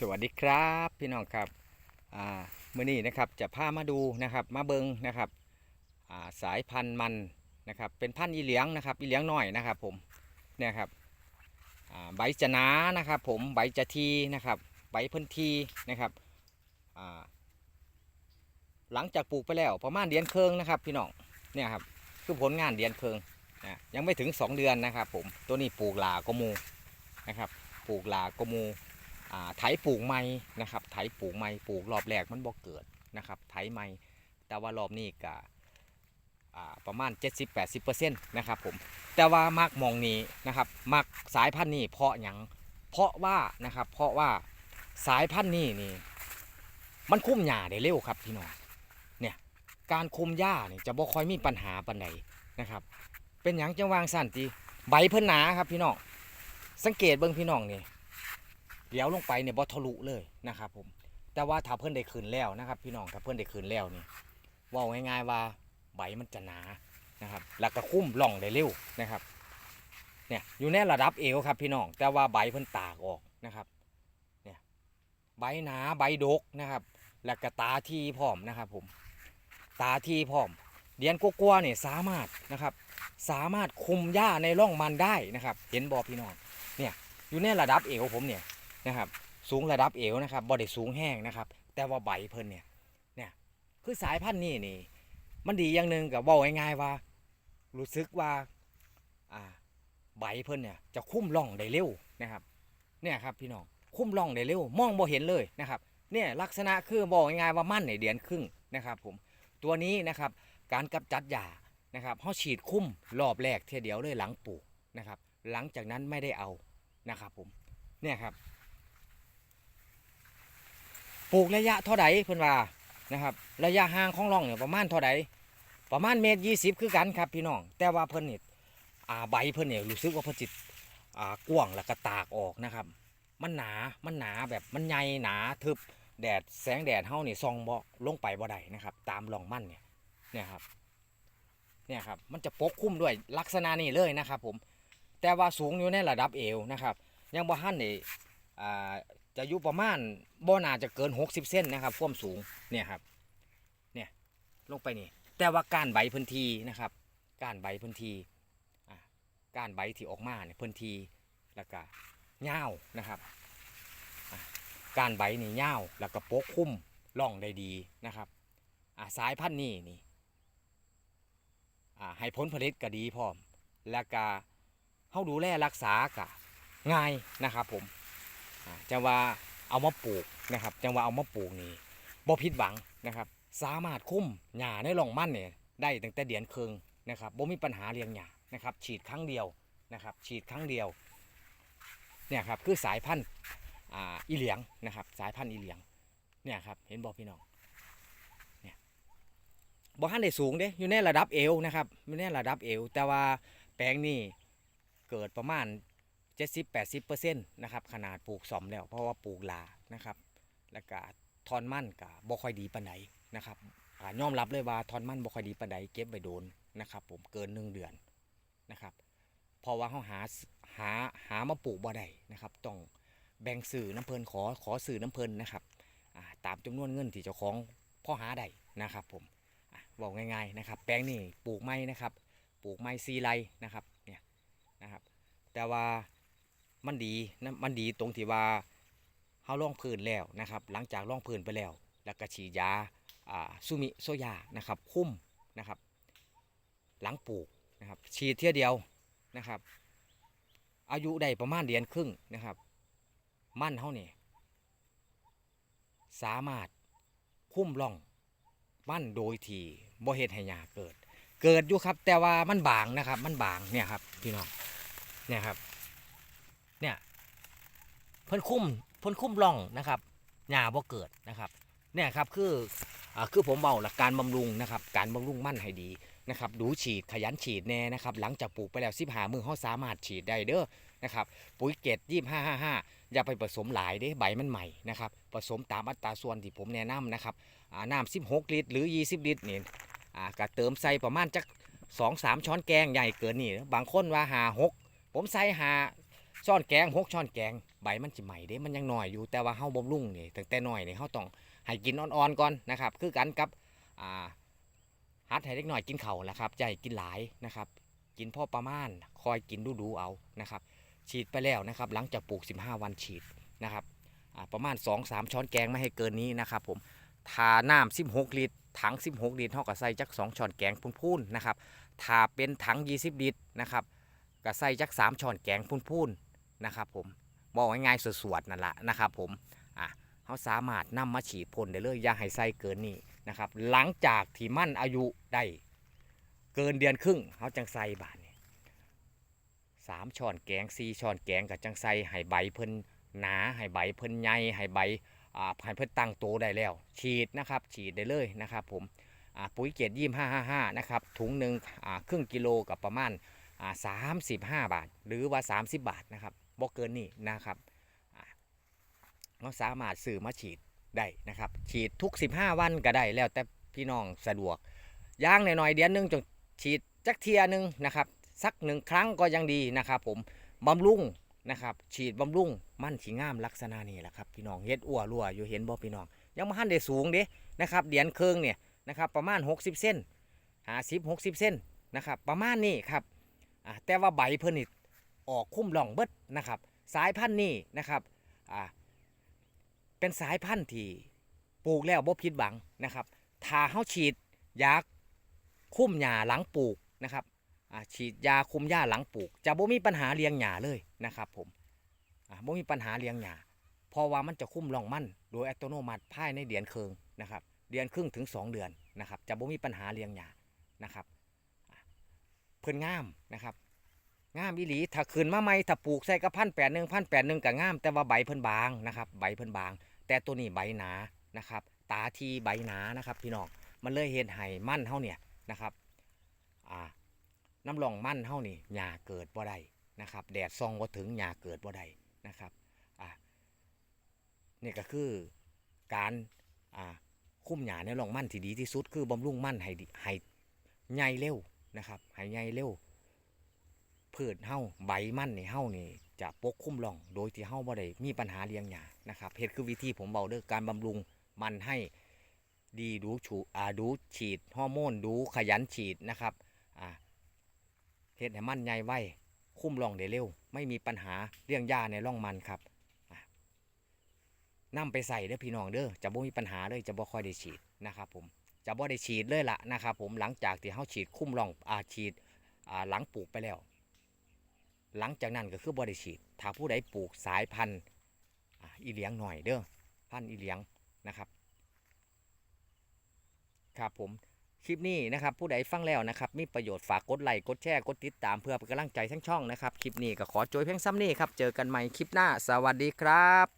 สวัสดีครับพี่น้องครับอ่ามื่อนี้นะครับจะพามาดูนะครับมาเบิงนะครับาสายพันธุ์มันนะครับเป็นพันธุ์อีเหลียงนะครับอีเหลียงหน้อยนะครับผมเนี่ยครับใบจะหนานะครับผมใบจะทีนะครับใบพิ่นทีนะครับหลังจากปลูกไปแล้วประมาณเดือนเคืองนะครับพี่น้องเนี่ยครับคือผลงานเดือนเคืองนะยังไม่ถึง 2 เดือนนะครับผมตัวนี้ปลูกหลากมูนะครับปลูกหลากมูอ่า ไถปลูกใหม่นะครับ ไถปลูกใหม่ปลูกรอบแรกมันบ่เกิดนะครับ ไถใหม่แต่ว่ารอบนี้ก็ประมาณ 70-80%นะครับผม แต่ว่ามักมองนี้นะครับมักสายพันธุ์นี้เพราะหยังเพราะว่านะครับเพราะว่าสายพันธุ์นี้นี่มันคุ้มหญ้าได้เร็วครับพี่น้องเนี่ยการคุมหญ้านี่จะบ่ค่อยมีปัญหาปานใดนะครับ เป็นหยังจังวางสั่นติใบเพิ่นหนาครับพี่น้องสังเกตเบิ่งพี่น้องนี่ เดี๋ยวลงไปเนี่ยบอทะลุเลยนะครับผมแต่ว่าถ้าเพื่อนได้คืนแล้วนะครับ พี่น้องถ้าเพื่อนได้คืนแล้วนี่ว่าง่ายๆว่าใบมันจะหนานะครับแล้วก็คุ้มล่องได้เร็วนะครับเนี่ยอยู่ในระดับเอวครับพี่น้องแต่ว่าใบเพิ่นตากออกนะครับเนี่ยใบหนาใบดกนะครับ แล้วก็ตาทีพร้อมนะครับผมตาทีพร้อมเดียนกัวๆเนี่ยสามารถนะครับ สามารถคุมหญ้าในร่องมันได้นะครับ เห็นบอพี่น้องเนี่ยอยู่ในระดับเอวผมเนี่ย นะครับ สูงระดับเอวนะครับบ่ได้สูงแห้งนะครับ แต่ว่าใบเพิ่นเนี่ยเนี่ยคือสายพันธุ์นี้นี่มันดีอย่างหนึ่งกับบอกง่ายๆว่า รู้สึกว่าอ่าใบเพิ่นเนี่ยจะคุ้มร่องได้เร็วนะครับเนี่ยครับพี่น้องคุ้มร่องได้เร็ว มองบ่เห็นเลยนะครับเนี่ยลักษณะคือบอกง่ายๆว่ามั่นในเดือนครึ่งนะครับผมตัวนี้นะครับการกำจัดหญ้านะครับเขาฉีดคุ้มรอบแรกเทียเดียวเลยหลังปลูกนะครับ หลังจากนั้นไม่ได้เอานะครับผมเนี่ยครับ ปลูกระยะเท่าใดเพิ่อนว่านะครับ ระยะห่างของร่องเนี่ยประมาณเท่าใดประมาณเมตรยี่สิบคือกันครับพี่น้อง แต่ว่าเพิ่นนี่าใบเพิ่อนเนี่ยรู้สึกว่าเพิ่นจิตอ่ากว้างแล้วก็ตากออกนะครับ มันหนา มันหนาแบบมันใหญ่หนาทึบแดดแสงแดดเฮานี่ส่องบ่ลงไปบ่ได้นะครับ ตามร่องมันเนี่ยเนี่ยครับเนี่ยครับมันจะปกคลุมด้วยลักษณะนี้เลยนะครับผมแต่ว่าสูงอยู่ในระดับเอวนะครับ ยังบ่ทันได้อ่า จะอยู่ประมาณบ่น่าจะเกิน 60 เส้นนะครับความสูงเนี่ยครับเนี่ยลงไปนี่ แต่ว่าการใบพื้นทีนะครับ การใบพื้นที่การใบที่ออกมาเนี่ยพื้นทีแล้วก็เง่าวนะครับการใบนี่เง่าแล้วก็ปกคลุมร่องได้ดีนะครับสายพันธุ์นี้นี่ให้ผลผลิตก็ดีพร้อม แล้วก็เฮาดูแลรักษากะง่ายนะครับผม จังว่าเอามาปลูกนะครับ จังว่าเอามาปลูกนี่บ่ผิดหวังนะครับ สามารถคุ้มหญ้าในร่องมั่นเนี่ยได้ตั้งแต่เดือนเคืองนะครับบ่มีปัญหาเลี้ยงหญ้านะครับ ฉีดครั้งเดียวนะครับ ฉีดครั้งเดียวเนี่ยครับคือสายพันธุ์อีเหลียงนะครับ สายพันธุ์อีเหลียงเนี่ยครับเห็นบ่พี่น้องเนี่ยบ่ทันได้สูงเด้อยู่ในระดับเอวนะครับอยู่ในระดับเอว แต่ว่าแปลงนี้เกิดประมาณ 70-80%นต์นะครับขนาดปลูกสอมแล้ว เพราะว่าปลูกลานะครับแล้วก็ทอนมั่นกับบ่ค่อยดีปานใดนะครับอ่ายอมรับเลยว่าทอนมั่นบ่ค่อยดีปานใดเก็บไว้โดนนะครับ ผมเกินหนึ่งเดือนนะครับเพราะว่าเขาหาหาหามาปลูกบ่ได้นะครับ ต้องแบ่งสื่อน้ำเพลินขอขอสื่อน้ำเพลินนะครับตามจำนวนเงินที่เจ้าของพ่อหาได้นะครับ ผมบอกง่ายๆนะครับ แปลงนี่ปลูกไม้นะครับ ปลูกไม้ซีไรนะครับเนี่ยนะครับ แต่ว่า มันดีนะมันดีตรงที่ว่าเฮาล่องพื้นแล้วนะครับ หลังจากล่องพื้นไปแล้ว แล้วก็ฉีดยาอ่าซูมิโซยานะครับคุ้มนะครับ หลังปลูกนะครับ ฉีดเที่ยเดียวนะครับ อายุได้ประมาณเดือนครึ่งนะครับ มั่นเฮาเนี่ยสามารถคุ้มล่องมั่นโดยที่บ่เฮ็ดให้หญ้าเกิด เกิดอยู่ครับ แต่ว่ามันบางนะครับ มันบางเนี่ยครับพี่น้องเนี่ยครับ เนี่ยเพิ่นคุ้มเพิ่นคุ้มร่องนะครับหญ้าบ่เกิดนะครับเนี่ยครับคืออ่าคือผมเบาหลักการบำรุงนะครับการบำรุงมั่นให้ดีนะครับดูฉีดขยันฉีดแน่นะครับหลังจากปลูกไปแล้วสิบหามือเขาสามารถฉีดได้เด้อนะครับปุ๋ยเกตยี่ห้าห้าห้าอย่าไปผสมหลายเด้ใบมันใหม่นะครับผสมตามอัตราส่วนที่ผมแนะนำนะครับอ่าน้ำสิบหกลิตรหรือยี่สิบลิตรนี่อ่าก็เติมใส่ประมาณจักสองสามช้อนแกงใหญ่เกินนี่ บางคนว่าหาหกผมใส่หา ช้อนแกงหกช้อนแกงใบมันสิใหม่เด้มันยังหน้อยอยู่แต่ว่าเฮาบ่มรุ่งนี่ตั้งแต่หน้อยนี่เฮาต้องให้กินอ่อนๆก่อนนะครับ คือกันกับอ่าหัดให้เด็กหน้อยกินเข้าแหละครับให้กินหลายนะครับ กินพอประมาณคอยกินดูๆเอานะครับ ฉีดไปแล้วนะครับ หลังจากปลูก 15 วันฉีดนะครับประมาณ 2-3 ช้อนแกงไม่ให้เกินนี้นะครับ ผมทาน้ำ16 ลิตรถัง 16 ลิตรเท่ากับใส่จัก 2ช้อนแกงพูนๆนะครับถ้าเป็นถัง 20 ลิตรนะครับก็ใส่จัก 3ช้อนแกงพูนๆ นะครับผมบอกง่ายๆสวดๆนั่นแหละนะครับผมอะเขาสามารถนำมาฉีดพ่นได้เลยยาให้ใส่เกินนี้นะครับหลังจากที่มันอายุได้เกินเดือนครึ่งเขาจังใส่บาทนี่สามช้อนแกงสี่ช้อนแกงกับจังใส่ให้ใบเพิ่นหนาให้ใบเพิ่นใหญ่ให้ใบอ่าให้เพิ่นตั้งโตได้แล้ว ฉีดนะครับฉีดได้เลยนะครับผมอ่าปุ๋ยเกียรติยี่ห้าห้าห้านะครับถุงหนึ่งอ่าครึ่งกิโลกับประมาณ สามสิบห้าบาท หรือว่า 30 บาทนะครับบ่เกินนี่นะครับเราสามารถซื้อมาฉีดได้นะครับ ฉีดทุก 15 วันก็ได้แล้วแต่พี่น้องสะดวกย่างหน่อยๆเดือนหนึงจงฉีดจักเทียหนึ่งนะครับสักหนึ่งครั้งก็ยังดีนะครับ ผมบำรุงนะครับ ฉีดบำรุงมันสีงามลักษณะนี้แหละครับพี่น้องเฮ็ดอ้วรั่วอยู่เห็นบ่พี่น้อง ยังมาหันได้สูงเด้นะครับเดียนเคืองเนี่ยนะครับประมาณ 60 เส้นหาสิบหกสิบเส้นนะครับประมาณนี้ครับ อ่าแต่ว่าใบเพิ่นนี่ออกคุ้มร่องเบิดนะครับ สายพันธุ์นี้นะครับอ่าเป็นสายพันธุ์ที่ปลูกแล้วบ่ผิดหวังนะครับถ้าเฮาฉีดยาคุ้มหญ้าหลังปลูกนะครับอ่าฉีดยาคุมหญ้าหลังปลูก จะบ่มีปัญหาเลี้ยงหญ้าเลยนะครับผมอ่าบ่มีปัญหาเลี้ยงหญ้าเพราะว่ามันจะคุ้มร่องมันโดยอัตโนมัติภายในเดือนครึ่งนะครับ เดือนครึ่งถึง 2 เดือนนะครับ จะบ่มีปัญหาเลี้ยงหญ้านะครับ พิ่นงามนะครับงามอีหลีถ้าคืนมาใหม่ถ้าปลูกใส่กระพันแปดหนึ่งพันแปดหนึ่งก็งาม แต่ว่าใบเพิ่นบางนะครับใบเพิ่นบาง แต่ตัวนี้ใบหนานะครับ ตาทีใบหนานะครับพี่น้องมันเลยเห็นไห้มั่นเฮาเนี่ยนะครับอ่าน้ำรองมั่นเท่านี่หญ้าเกิดบ่ได้นะครับ แดดส่องบ่ถึงหญ้าเกิดบ่ได้นะครับอ่านี่ก็คือการอ่าคุ้มหญ้าในรองมั่นที่ดีที่สุดคือบำรุงมั่นให้ให้ใหญ่เร็ว นะครับให้ใหญ่เร็วพืชเฮาใบมั่นนี่เฮานี่จะปกคุ้มร่องโดยที่เฮาบ่ได้มีปัญหาเลี้ยงหญ้านะครับเฮ็ดคือวิธีผมเบาเด้อการบำรุงมันให้ดีดูชูอ่าดูฉีดฮอร์โมนดูขยันฉีดนะครับอ่าเฮ็ดให้มันใหญ่ไวคุ้มร่องได้เร็ว ไม่มีปัญหาเรื่องหญ้าในร่องมันครับอะนำไปใส่เด้อพี่น้องเด้อจะบ่มีปัญหาเลยจะบ่ค่อยได้ฉีดนะครับผม จะบ่ได้ฉีดเลยละนะครับผมหลังจากที่เฮาฉีดคุ้มรองอาฉีดหลังปลูกไปแล้ว หลังจากนั้นก็คือบ่ได้ฉีด ถ้าผู้ใดปลูกสายพันธุ์อีเหลียงหน่อยเด้อพันธุ์อีเหลียงนะครับครับผมคลิปนี้นะครับผู้ใดฟังแล้วนะครับมีประโยชน์ฝากกดไลค์กดแชร์กดติดตามเพื่อเป็นกำลังใจทั้งช่องนะครับคลิปนี้ก็ขอโจยเพียงซ้ำนี้ครับเจอกันใหม่คลิปหน้า สวัสดีครับ